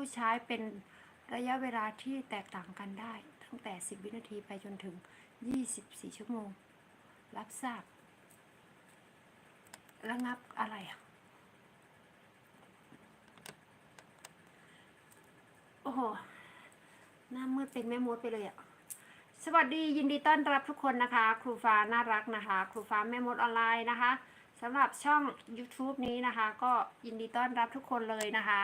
ผู้ใช้เป็นระยะเวลาที่แตกต่างกันได้ ตั้งแต่ 10 วินาทีไปจนถึง 24 ชั่วโมง รับทราบระงับอะไรอะ โอ้โห หน้ามืดเป็นแม่มดไปเลยอะ สวัสดียินดีต้อนรับทุกคนนะคะ ครูฟ้าน่ารักนะคะ ครูฟ้าแม่มดออนไลน์นะคะสำหรับช่อง YouTube นี้นะคะ ก็ยินดีต้อนรับทุกคนเลยนะคะ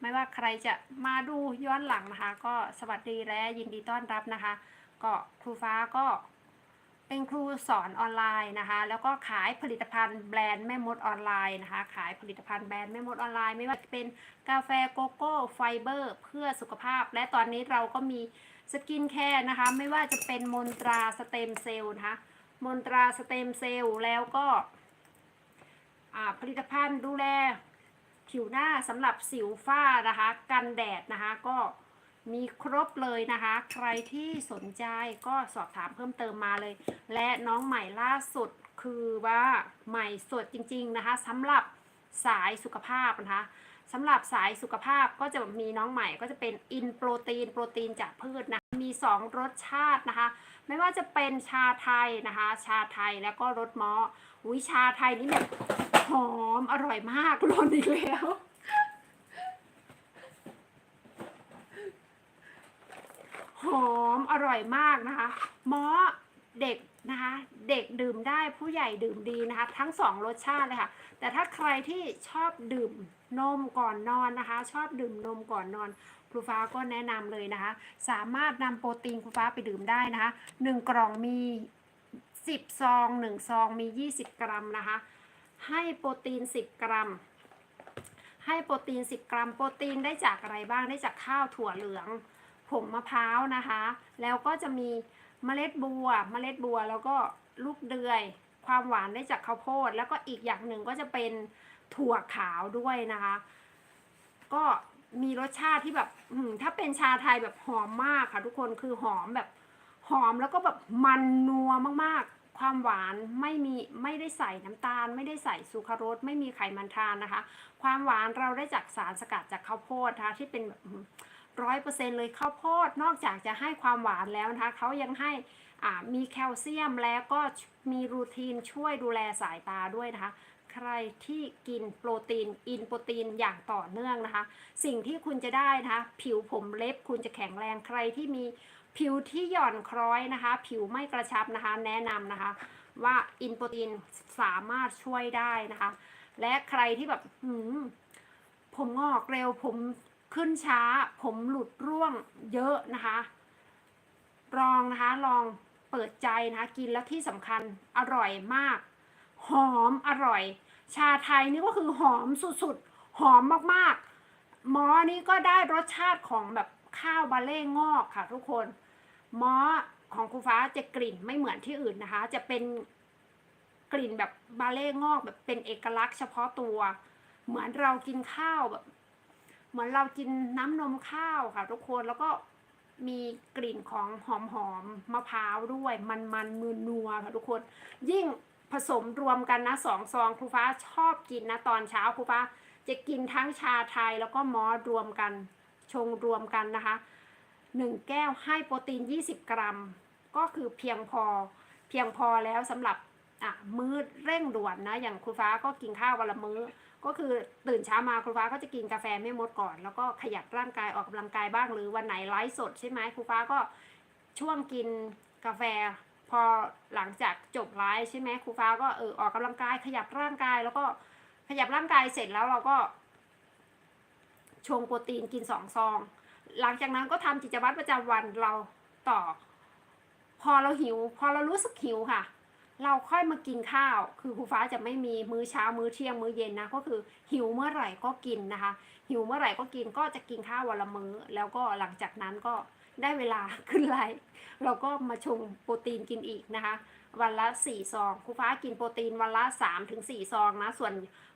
ไม่ว่าใครจะมาดูย้อนหลังนะคะ ก็สวัสดีและยินดีต้อนรับนะคะ ก็ครูฟ้าก็เป็นครูสอนออนไลน์นะคะ แล้วก็ขายผลิตภัณฑ์แบรนด์แม่มดออนไลน์นะคะ ขายผลิตภัณฑ์แบรนด์แม่มดออนไลน์ไม่ว่าจะเป็นกาแฟโกโก้ไฟเบอร์ เพื่อสุขภาพ และตอนนี้เราก็มีสกินแคร์นะคะ ไม่ว่าจะเป็นมนตราสเต็มเซลล์นะคะมนตราสเต็มเซลล์แล้วก็อ่าผลิตภัณฑ์ดูแล ผิวหน้าสำหรับสิวฝ้านะคะ กันแดดนะคะก็มีครบเลยนะคะ ใครที่สนใจก็สอบถามเพิ่มเติมมาเลย และน้องใหม่ล่าสุดคือว่าใหม่สดจริง ๆนะคะสำหรับสายสุขภาพนะคะสำหรับสายสุขภาพก็จะมีน้องใหม่ก็จะเป็นอินโปรตีน โปรตีนจากพืชนะมี 2 รสชาตินะคะ ไม่ว่าจะเป็นชาไทยนะคะ ชาไทยแล้วก็รสมออุ้ยชาไทยนี่แบบ หอมอร่อยมากร้อนอีกแล้ว หอมอร่อยมากนะคะมอเด็กนะคะเด็กดื่มได้ผู้ใหญ่ดื่มดีนะคะ ทั้งสองรสชาติเลยค่ะ แต่ถ้าใครที่ชอบดื่มนมก่อนนอนนะคะ ชอบดื่มนมก่อนนอนครูฟ้าก็แนะนำเลยนะคะ สามารถนำโปรตีนครูฟ้าไปดื่มได้นะคะหนึ่งกล่องมี 10 ซอง 1 ซองมี 20 กรัมนะคะ ให้โปรตีน 10 กรัม ให้โปรตีน 10 กรัม โปรตีนได้จากอะไรบ้างได้จากข้าวถั่วเหลืองผงมะพร้าวนะคะ แล้วก็จะมีเมล็ดบัว เมล็ดบัวแล้วก็ลูกเดือย ความหวานได้จากข้าวโพด แล้วก็อีกอย่างหนึ่งก็จะเป็นถั่วขาวด้วยนะคะ ก็มีรสชาติที่แบบถ้าเป็นชาไทยแบบหอมมากค่ะทุกคนคือหอมแบบหอมแล้วก็แบบมันนัวมากๆ ความหวานไม่มีไม่ได้ใส่น้ำตาล ไม่ได้ใส่ซูครารสไม่มีไขมันทานนะคะ ความหวานเราได้จากสารสกัดจากข้าวโพดนะคะที่เป็นแบบร้อยเปอร์เซ็นเลยข้าวโพดนอกจากจะให้ความหวานแล้วนะคะเขายังให้มีแคลเซียมแล้วก็มีรูทีนช่วยดูแลสายตาด้วยนะคะ ใครที่กินโปรตีนอินโปรตีนอย่างต่อเนื่องนะคะ สิ่งที่คุณจะได้นะคะ ผิวผมเล็บคุณจะแข็งแรงใครที่มี ผิวที่หย่อนคล้อยนะคะ ผิวไม่กระชับนะคะ แนะนำนะคะ ว่าอินโปรตีนสามารถช่วยได้นะคะ และใครที่แบบหืมผมงอกเร็วผมขึ้นช้า ผมหลุดร่วงเยอะนะคะ ลองนะคะลองเปิดใจนะคะกินแล้วที่สำคัญอร่อยมาก หอมอร่อย ชาไทยนี่ก็คือหอมสุดๆ หอมมากๆมอนี่ก็ได้รสชาติของแบบข้าวบาเล่งอกค่ะทุกคน มอของครูฟ้าจะกลิ่นไม่เหมือนที่อื่นนะคะ จะเป็นกลิ่นแบบบาเล่งอกแบบเป็นเอกลักษณ์เฉพาะตัว เหมือนเรากินข้าวแบบ เหมือนเรากินน้ำนมข้าวค่ะ ทุกคนแล้วก็มีกลิ่นของหอมหอมมะพร้าวด้วย มันมันมือนัวค่ะทุกคน ยิ่งผสมรวมกันนะสองซองครูฟ้าชอบกินนะตอนเช้าครูฟ้าจะกินทั้งชาไทยแล้วก็มอสรวมกันชงรวมกันนะคะ หนึ่งแก้วให้โปรตีน 20 กรัม ก็คือเพียงพอเพียงพอแล้วสำหรับอะมื้อเร่งด่วนนะอย่างครูฟ้าก็กินข้าววันละมื้อ ก็คือตื่นเช้ามาครูฟ้าก็จะกินกาแฟไม่หมดก่อน แล้วก็ขยับร่างกายออกกำลังกายบ้างหรือวันไหนไลฟ์สดใช่ไหมครูฟ้าก็ช่วงกินกาแฟพอหลังจากจบไลฟ์ใช่ไหมครูฟ้าก็เออออกกำลังกายขยับร่างกายแล้วก็ขยับร่างกายเสร็จแล้วเราก็ชงโปรตีนกินสองซอง หลังจากนั้นก็ทำกิจวัตรประจำวันเราต่อ พอเราหิว พอเรารู้สึกหิวค่ะ เราค่อยมากินข้าว คือครูฟ้าจะไม่มีมื้อเช้ามื้อเที่ยงมื้อเย็นนะก็คือหิวเมื่อไหร่ก็กินนะคะ หิวเมื่อไหร่ก็กินก็จะกินข้าววันละมื้อ แล้วก็หลังจากนั้นก็ได้เวลาขึ้นไลฟ์เราก็มาชงโปรตีนกินอีกนะคะ วันละสี่ซองครูฟ้ากินโปรตีนวันละสามถึงสี่ซองนะส่วน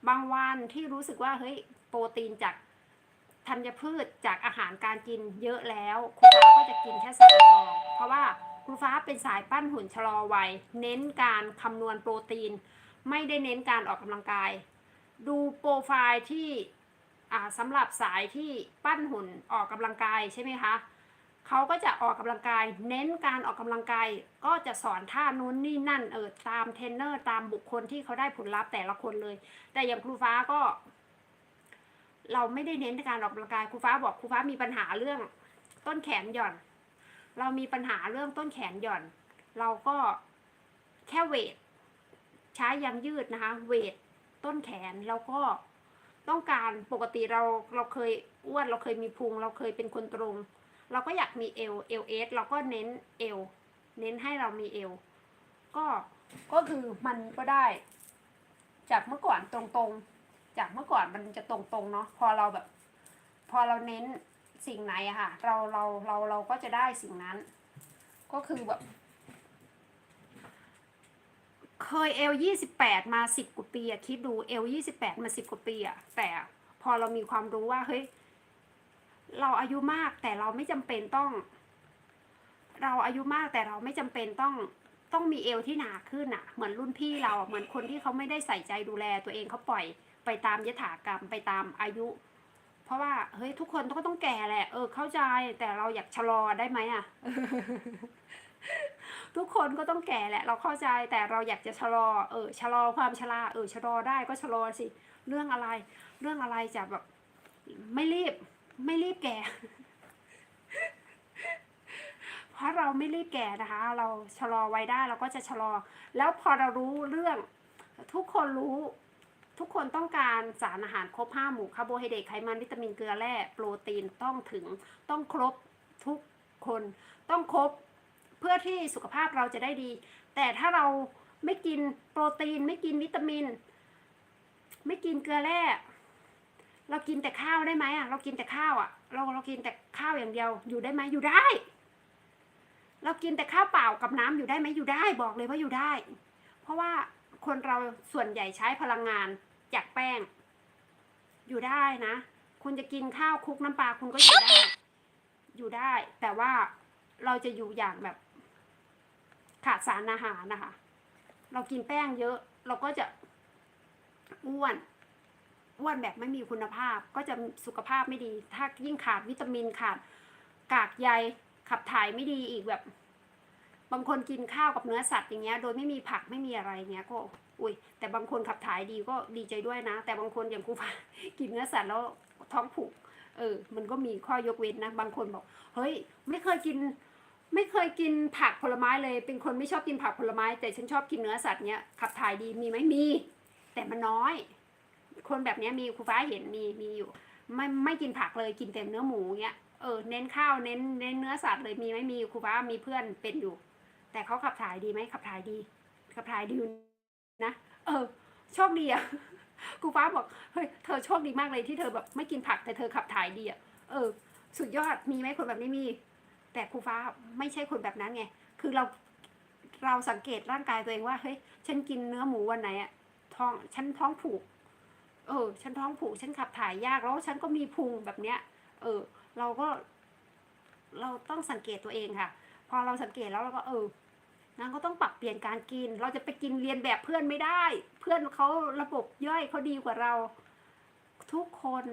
บางวันที่รู้สึกว่าเฮ้ยโปรตีนจาก ธัญพืชจากอาหารการกินเยอะแล้ว ครูฟ้าก็จะกินแค่สามซอง เพราะว่าครูฟ้าเป็นสายปั้นหุ่นชะลอวัย เน้นการคำนวณโปรตีน ไม่ได้เน้นการออกกำลังกาย ดูโปรไฟล์ที่สำหรับสายที่ปั้นหุ่นออกกำลังกายใช่ไหมคะเขาก็จะออกกำลังกาย เน้นการออกกำลังกาย ก็จะสอนท่านู้นนี่นั่นเออตามเทรนเนอร์ตามบุคคลที่เขาได้ผลลัพธ์แต่ละคนเลย แต่อย่างครูฟ้าก็ เราไม่ได้เน้นในการออกกำลังกายครูฟ้าบอกครูฟ้ามีปัญหาเรื่องต้นแขนหย่อน เรามีปัญหาเรื่องต้นแขนหย่อน เราก็แค่เวทใช้ยังยืดนะคะ เวทต้นแขนแล้วก็ต้องการปกติเราเราเคยอ้วนเราเคยมีพุง เราเคยเป็นคนตรง เราก็อยากมีเอวเอลเอสเราก็เน้นเอวเน้นให้เรามีเอวก็ก็คือมันก็ได้ จากเมื่อก่อนตรงๆ จากเมื่อก่อนมันจะตรงๆเนาะพอเราแบบ พอเราเน้นสิ่งไหนอะค่ะ เราเราเราเราก็จะได้สิ่งนั้น ก็คือแบบ เคยเอลยี่สิบแปดมาสิบกว่าปีอะคิดดูเอลยี่สิบแปดมาสิบกว่าปีอะแต่พอเรามีความรู้ว่าเฮ้ยเราอายุมากแต่เราไม่จำเป็นต้อง เราอายุมากแต่เราไม่จำเป็นต้อง ต้องมีเอวที่หนาขึ้นอะเหมือนรุ่นพี่เราเหมือนคนที่เขาไม่ได้ใส่ใจดูแลตัวเองเขาปล่อยไปตามยถากรรมไปตามอายุ เพราะว่าเฮ้ยทุกคนก็ต้องแก่แหละ เออเข้าใจแต่เราอยากชะลอได้ไหมอะ ทุกคนก็ต้องแก่แหละ เราเข้าใจแต่เราอยากจะชะลอ เออชะลอความชราเออชะลอได้ก็ชะลอสิ เรื่องอะไร เรื่องอะไรจะแบบไม่รีบไม่รีบแก่ เราะเราไม่รีบแก่นะคะ เราชะลอไว้ได้เราก็จะชะลอ แล้วพอเรารู้เรื่องทุกคนรู้ทุกคนต้องการสารอาหารครบห้าหมู่คาร์โบไฮเดรตไขมันวิตามินเกลือแร่โปรตีนต้องถึงต้องครบทุกคนต้องครบเพื่อที่สุขภาพเราจะได้ดี แต่ถ้าเราไม่กินโปรตีน ไม่กินวิตามิน ไม่กินเกลือแร่เรากินแต่ข้าวได้ไหมอะเรากินแต่ข้าวอะเราเรากินแต่ข้าวอย่างเดียวอยู่ได้ไหมอยู่ได้ เรากินแต่ข้าวเปล่ากับน้ำอยู่ได้ไหมอยู่ได้บอกเลยว่าอยู่ได้ เพราะว่าคนเราส่วนใหญ่ใช้พลังงานจากแป้ง อยู่ได้นะ คุณจะกินข้าวคลุกน้ำปลาคุณก็อยู่ได้ อยู่ได้ แต่ว่าเราจะอยู่อย่างแบบ ขาดสารอาหารนะคะ เรากินแป้งเยอะ เราก็จะอ้วนอ้วนแบบไม่มีคุณภาพ ก็จะสุขภาพไม่ดี ถ้ายิ่งขาดวิตามินขาดกากใย ขับถ่ายไม่ดีอีกแบบ บางคนกินข้าวกับเนื้อสัตว์อย่างเงี้ย โดยไม่มีผักไม่มีอะไรเงี้ยก็ อุ้ย แต่บางคนขับถ่ายดีก็ดีใจด้วยนะ แต่บางคนอย่างกูพากินเนื้อสัตว์แล้วท้องผูก เออ มันก็มีข้อยกเว้นนะ บางคนบอก เฮ้ย ไม่เคยกิน ไม่เคยกินผักผลไม้เลย เป็นคนไม่ชอบกินผักผลไม้ แต่ฉันชอบกินเนื้อสัตว์เนี้ย ขับถ่ายดีมีไหมมี แต่มันน้อย คนแบบเนี้ยมีครูฟ้าเห็นมีมีอยู่ ไม่ไม่กินผักเลยกินแต่เนื้อหมูเงี้ย เออเน้นข้าวเน้นเน้นเนื้อสัตว์เลยมีไหมมีครูฟ้ามีเพื่อนเป็นอยู่ แต่เขาขับถ่ายดีไหมขับถ่ายดี ขับถ่ายดีนะเออโชคดีอะครูฟ้าบอกเฮ้ยเธอโชคดีมากเลยที่เธอแบบไม่กินผักแต่เธอขับถ่ายดีอะเออ สุดยอดมีไหมคนแบบนี้มี แต่ครูฟ้าไม่ใช่คนแบบนั้นไงคือเราเราสังเกตร่างกายตัวเองว่าเฮ้ยฉันกินเนื้อหมูวันไหนอะท้องฉันท้องผูก เออ ฉันท้องผูก ฉันขับถ่ายยากแล้วฉันก็มีพุงแบบเนี้ย เออ เราก็ เราต้องสังเกตตัวเองค่ะ พอเราสังเกตแล้วเราก็เออนางก็ต้องปรับเปลี่ยนการกิน เราจะไปกินเรียนแบบเพื่อนไม่ได้ เพื่อนเขาระบบย่อยเขาดีกว่าเรา ทุกคน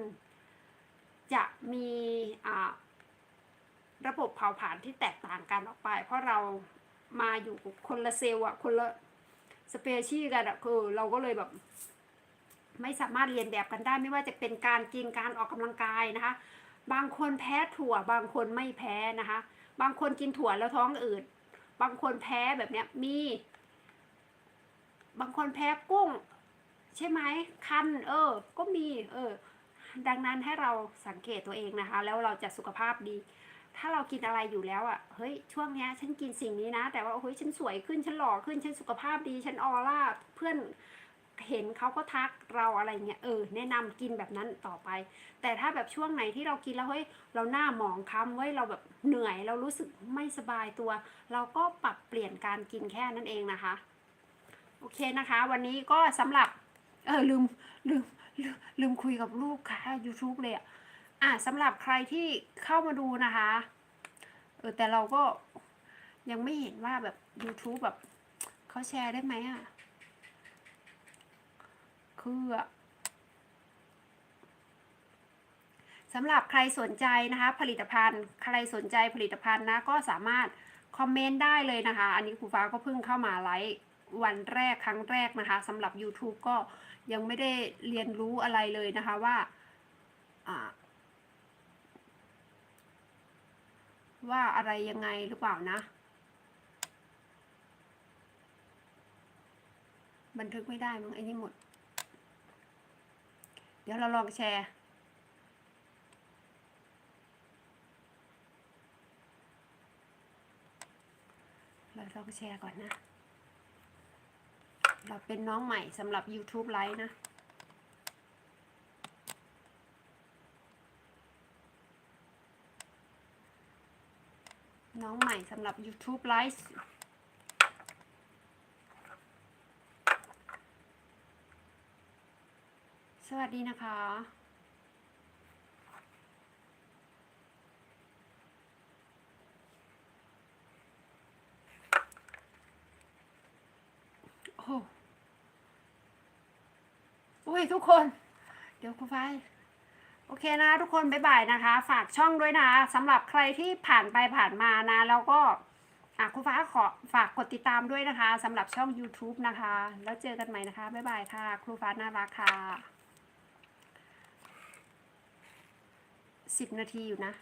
จะมีอ่าระบบเผาผลาญที่แตกต่างกันออกไป เพราะเรามาอยู่คนละเซลล์อะคนละสเปเชีส์กันอะคือเราก็เลยแบบไม่สามารถเรียนแบบกันได้ไม่ว่าจะเป็นการกินการออกกำลังกายนะคะ บางคนแพ้ถั่ว บางคนไม่แพ้นะคะ บางคนกินถั่วแล้วท้องอืดบางคนแพ้แบบเนี้ยมี บางคนแพ้กุ้ง ใช่ไหมคัน เออ ก็มี เออ ดังนั้นให้เราสังเกตตัวเองนะคะ แล้วเราจะสุขภาพดี ถ้าเรากินอะไรอยู่แล้วอะ่ะเฮ้ยช่วงเนี้ย ฉันกินสิ่งนี้นะ แต่ว่าเฮ้ยฉันสวยขึ้นฉันหล่อขึ้นฉันสุขภาพดี ฉันออร่าเพื่อน เห็นเขาก็ทักเราอะไรเงี้ยเออแนะนำกินแบบนั้นต่อไป แต่ถ้าแบบช่วงไหนที่เรากินแล้วเฮ้ยเราหน้าหมองค้ำเว้ยเราแบบเหนื่อยเรารู้สึกไม่สบายตัว เราก็ปรับเปลี่ยนการกินแค่นั้นเองนะคะ โอเคนะคะ วันนี้ก็สำหรับเออลืมลืมลืมลืมคุยกับลูกค่ะ YouTube เลยอะอะสำหรับใครที่เข้ามาดูนะคะเออแต่เราก็ยังไม่เห็นว่าแบบ YouTube แบบเขาแชร์ได้ไหมอะ คือสำหรับใครสนใจนะคะ ผลิตภัณฑ์ ใครสนใจผลิตภัณฑ์นะก็สามารถคอมเมนต์ได้เลยนะคะ อันนี้ครูฟ้าก็เพิ่งเข้ามาไลฟ์วันแรกครั้งแรกนะคะสำหรับ YouTube ก็ยังไม่ได้เรียนรู้อะไรเลยนะคะว่าอ่าว่าอะไรยังไงหรือเปล่านะ บันทึกไม่ได้มั้งไอ้นี่หมด เดี๋ยวเราลองแชร์ เราลองแชร์ก่อนนะ เราเป็นน้องใหม่สำหรับ YouTube ไลฟ์นะน้องใหม่สำหรับ YouTube ไลฟ์ สวัสดีนะคะโอ้โหโอ้ยทุกคน เดี๋ยวคุณไฟโอเคนะ ทุกคนบ๊ายบายนะคะ ฝากช่องด้วยนะสำหรับใครที่ผ่านไปผ่านมานะ แล้วก็อะคุณฟ้าขอฝากกดติดตามด้วยนะคะสำหรับช่อง YouTube นะคะ แล้วเจอกันใหม่นะคะ บ๊ายบายค่ะ ครูฟ้าน่ารักค่ะ สิบนาทีอยู่นะ